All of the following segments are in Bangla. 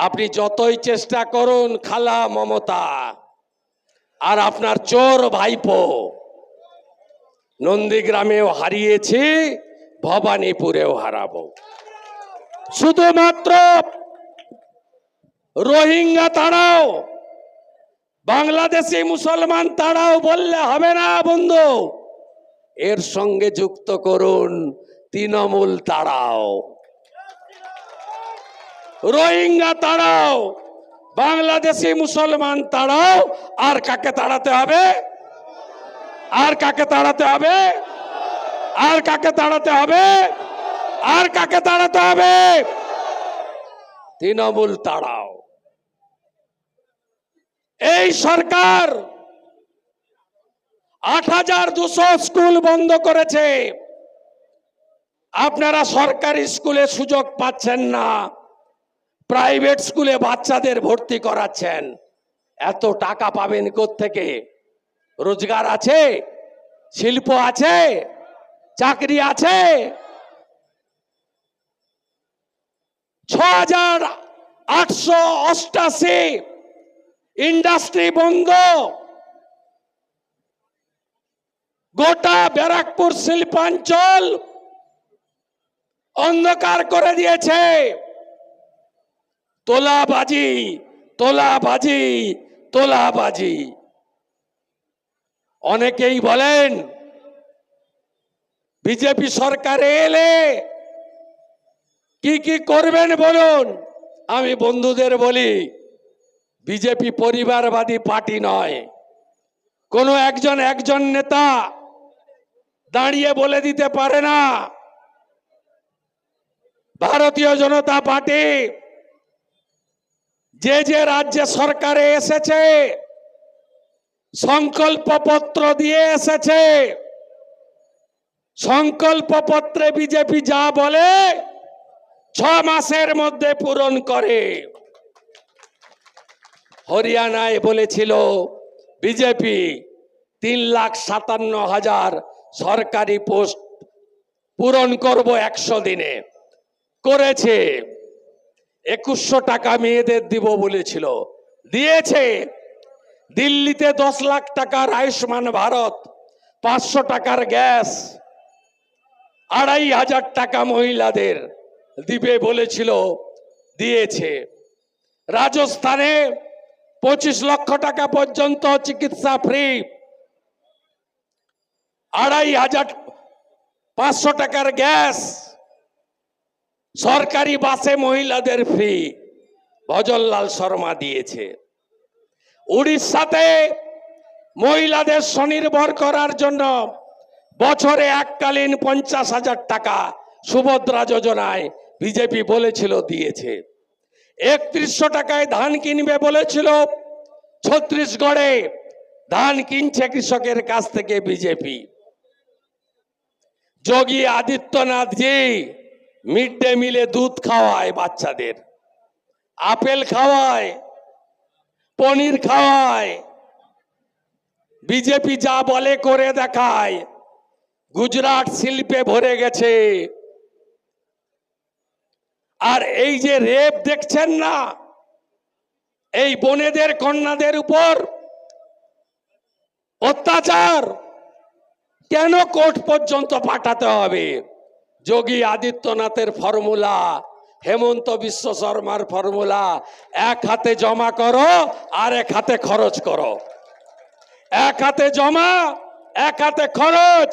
আপনি যতই চেষ্টা করুন, খালা মমতা, আর আপনার চোর ভাইপো, নন্দীগ্রামেও হারিয়েছি, ভবানীপুরেও হারাবো। শুধুমাত্র রোহিঙ্গা তাড়াও বাংলাদেশি মুসলমান তাড়াও বললে হবে না, বন্ধু। এর সঙ্গে যুক্ত করুন তৃণমূল তাড়াও রোহিঙ্গা তাড়াও, বাংলাদেশি মুসলমান তাড়াও, আর কাকে তাড়াতে হবে? আর কাকে তাড়াতে হবে? আর কাকে তাড়াতে হবে? আর কাকে তাড়াতে হবে? তৃণমূল তাড়াও। এই সরকার আট হাজার দুশো স্কুল বন্ধ করেছে। আপনারা সরকারি স্কুলে সুযোগ পাচ্ছেন না। প্রাইভেট স্কুলে বাচ্চাদের ভর্তি করাচ্ছেন। এত টাকা পাবেন থেকে রোজগার আছে? শিল্প আছে? চাকরি আছে? ছ হাজার আটশো অষ্টাশি ইন্ডাস্ট্রি বন্ধ গোটা ব্যারাকপুর শিল্পাঞ্চল অন্ধকার করে দিয়েছে। তোলাবাজি তোলাবাজি তোলাবাজি। অনেকেই বলেন, বিজেপি সরকারে এলে কি কি করবেন বলুন? আমি বন্ধুদের বলি, বিজেপি পরিবারবাদী পার্টি নয়। কোনো একজন একজন নেতা দাঁড়িয়ে বলে দিতে পারে না। ভারতীয় জনতা পার্টি যে যে রাজ্যে সরকারে এসেছে সংকল্প পত্র দিয়ে এসেছে সংকল্প পত্রে বিজেপি যা বলে, ছ মাসের মধ্যে পূরণ করে। হরিয়ানায় বলেছিল বিজেপি, তিন লাখ সাতান্ন হাজার সরকারি পোস্ট পূরণ করব একশো দিনে। করেছে। একুশশো টাকা মেয়েদের দিব বলেছিল। দিয়েছে। দিল্লিতে দশ লাখ টাকার আয়ুষ্মান ভারত, পাঁচশো টাকার গ্যাস, আড়াই হাজার টাকা মহিলাদের দিবে বলেছিল। দিয়েছে। রাজস্থানে পঁচিশ লক্ষ টাকা পর্যন্ত চিকিৎসা ফ্রি। আড়াই হাজার পাঁচশো টাকার গ্যাস সরকারি বাসে মহিলাদের ফ্রি ভজনলাল শর্মা দিয়েছে। উড়িষ্যাতে মহিলাদের স্বনির্ভর করার জন্য বছরে এককালীন পঞ্চাশ হাজার টাকা সুভদ্রা যোজনায় বিজেপি বলেছিল, দিয়েছে। একত্রিশশো টাকায় ধান কিনবে বলেছিল। ছত্রিশগড়ে ধান কিনছে কৃষকের কাছ থেকে BJP. Yogi Adityanath Adityanath ji mid day মিলে দুধ খাওয়ায় বাচ্চাদের। আপেল খাওয়ায়, পনির খাওয়ায়, বিজেপি যা বলে করে দেখায়, গুজরাট শিল্পে ভরে গেছে। আর এই যে রেপ দেখছেন না, এই বোনেদের, কন্যাদের উপর অত্যাচার, কেন কোর্ট পর্যন্ত পাঠাতে হবে? যোগী আদিত্যনাথের ফর্মুলা, হেমন্ত বিশ্ব শর্মার ফর্মুলা, এক হাতে জমা করো, আর এক হাতে খরচ করো। এক হাতে জমা, এক হাতে খরচ,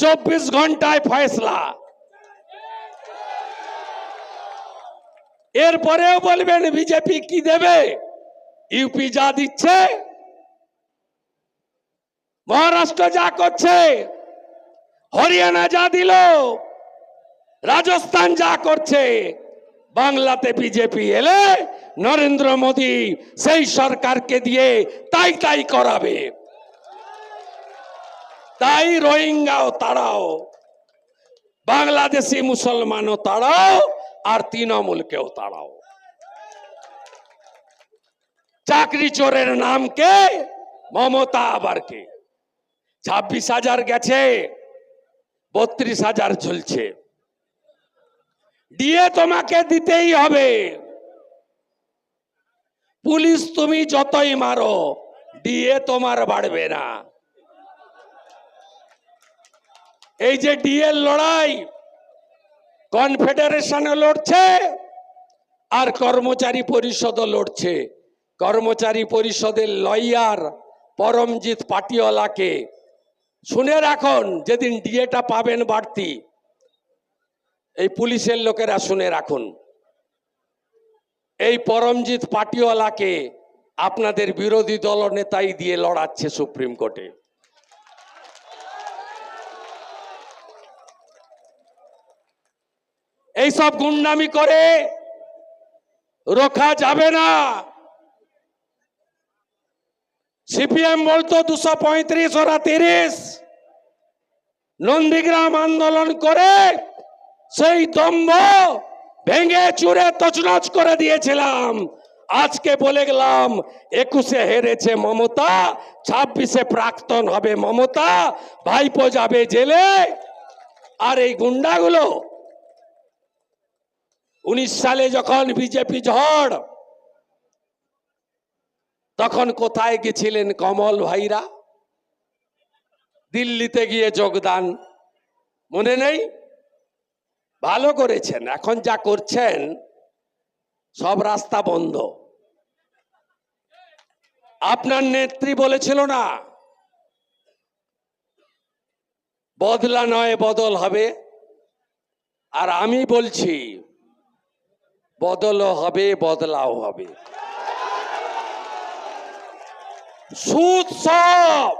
চব্বিশ ঘন্টায় ফয়সলা। এরপরেও বলবেন, বিজেপি কি দেবে? ইউপি যা দিচ্ছে, মহারাষ্ট্র যা করছে, হরিয়ানা যা দিল রাজস্থান যা করছে, বাংলাতে বিজেপি এলে নরেন্দ্র মোদী সেই সরকারকে দিয়ে তাই তাই করাবে। তাই রোহিঙ্গাও তাড়াও, বাংলাদেশি মুসলমানও তাড়াও, আর তৃণমূলকেও তাড়াও। চাকরি চোরের নাম কে? মমতা আবার কে? ছাব্বিশ হাজার গেছে, বত্রিশ হাজার চলছে দিয়ে তোমাকে দিতেই হবে। পুলিশ তুমি যতই মারো ডিএ তোমার বাড়বে না। এই যে ডিএর লড়াই, কনফেডারেশনে লড়ছে আর কর্মচারী পরিষদও লড়ছে। কর্মচারী পরিষদের লয়ার পরমজিৎ পাটিওয়ালাকে শুনে রাখুন, যেদিন ডিএটা পাবেন বাড়তি। এই পুলিশের লোকেরা শুনে রাখুন। এই পরমজিৎ পাটিওয়ালাকে আপনাদের বিরোধী দল নেতাই দিয়ে লড়াচ্ছে সুপ্রিম কোর্টে। এইসব গুন্ডামি করে রোখা যাবে না। সিপিএম বলতো দুশো পঁয়ত্রিশ ওরা তিরিশ। নন্দীগ্রাম আন্দোলন করে সেই দম্ভ ভেঙে চুরে তছনছ করে দিয়েছিলাম। আজকে বলে গেলাম, একুশে হেরেছে মমতা, ছাব্বিশে প্রাক্তন হবে মমতা, ভাইপো যাবে জেলে। আর এই গুন্ডাগুলো, উনিশ সালে যখন বিজেপি ঝড়, তখন কোথায় গেছিলেন কমল ভাইরা? দিল্লিতে গিয়ে যোগদান, মনে নেই? ভালো করেছেন, এখন যা করছেন, সব রাস্তা বন্ধ। আপনার নেত্রী বলেছিল না, বদলা নয়, বদল হবে। আর আমি বলছি, বদলও হবে, বদলাও হবে। সুদ সব।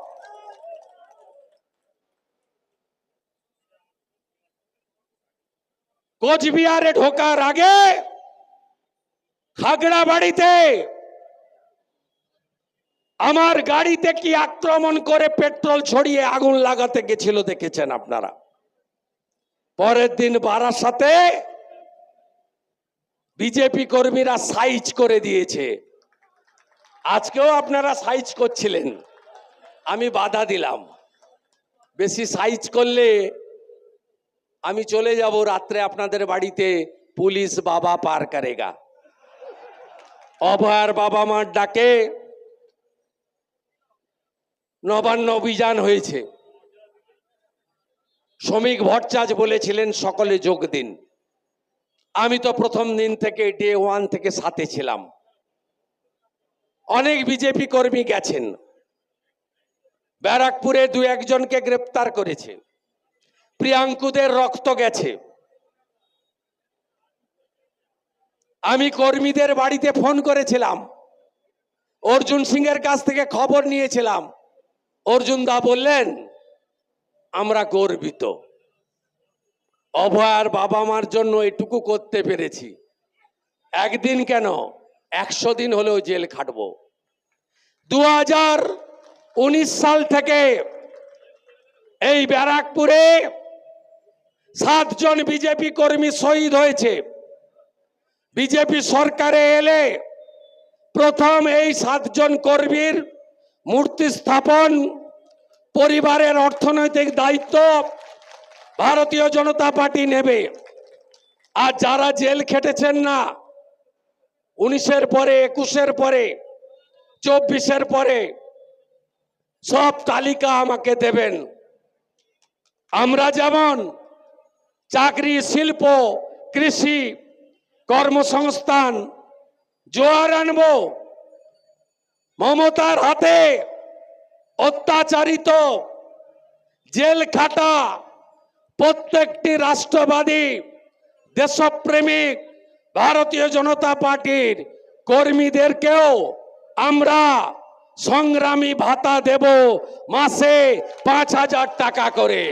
কোচবিহারে ঢোকার আগে খাগড়া বাড়িতে আমার গাড়িতে কি আক্রমণ করে পেট্রোল ছড়িয়ে আগুন লাগাতে গেছিল দেখেছেন আপনারা? পরের দিন বারাসাতে বিজেপি কর্মীরা সাইজ করে দিয়েছে। আজকেও আপনারা সাইজ করছিলেন। আমি বাধা দিলাম। বেশি সাইজ করলে আমি চলে যাব রাত্রে আপনাদের বাড়িতে, পুলিশ বাবা পার করেগা। অভয়ার বাবা মার ডাকে। নবান্ন অভিযান হয়েছে। শ্রমিক ভট্টাচার্য বলেছিলেন, সকলে যোগ দিন। আমি তো প্রথম দিন থেকে ডে ওয়ান থেকে সাথে ছিলাম। অনেক বিজেপি কর্মী গেছেন। ব্যারাকপুরে দু একজনকে গ্রেপ্তার করেছে। প্রিয়াঙ্কুদের রক্ত গেছে। আমি কর্মীদের বাড়িতে ফোন করেছিলাম। অর্জুন সিং এর কাছ থেকে খবর নিয়েছিলাম। অর্জুন দা বললেন, আমরা গর্বিত। অভয়ার বাবা মার জন্য এটুকু করতে পেরেছি। একদিন কেন একশো দিন হলেও জেল খাটব। দু হাজার উনিশ সাল থেকে এই ব্যারাকপুরে সাতজন বিজেপি কর্মী শহীদ হয়েছে। বিজেপি সরকারে এলে প্রথম এই সাতজন কর্মীর মূর্তি স্থাপন, পরিবারের অর্থনৈতিক দায়িত্ব ভারতীয় জনতা পার্টি নেবে। আর যারা জেল খেটেছেন না, উনিশের পরে, একুশের পরে, চব্বিশের পরে, সব তালিকা আমাকে দেবেন। আমরা যেমন চাকরি, শিল্প, কৃষি, কর্মসংস্থান, জোয়ার আনব। মমতার হাতে অত্যাচারিত জেল খাটা প্রত্যেকটি রাষ্ট্রবাদী দেশপ্রেমিক ভারতীয় জনতা পার্টির কর্মীদেরকেও আমরা সংগ্রামী ভাতা দেব মাসে পাঁচ হাজার টাকা করে।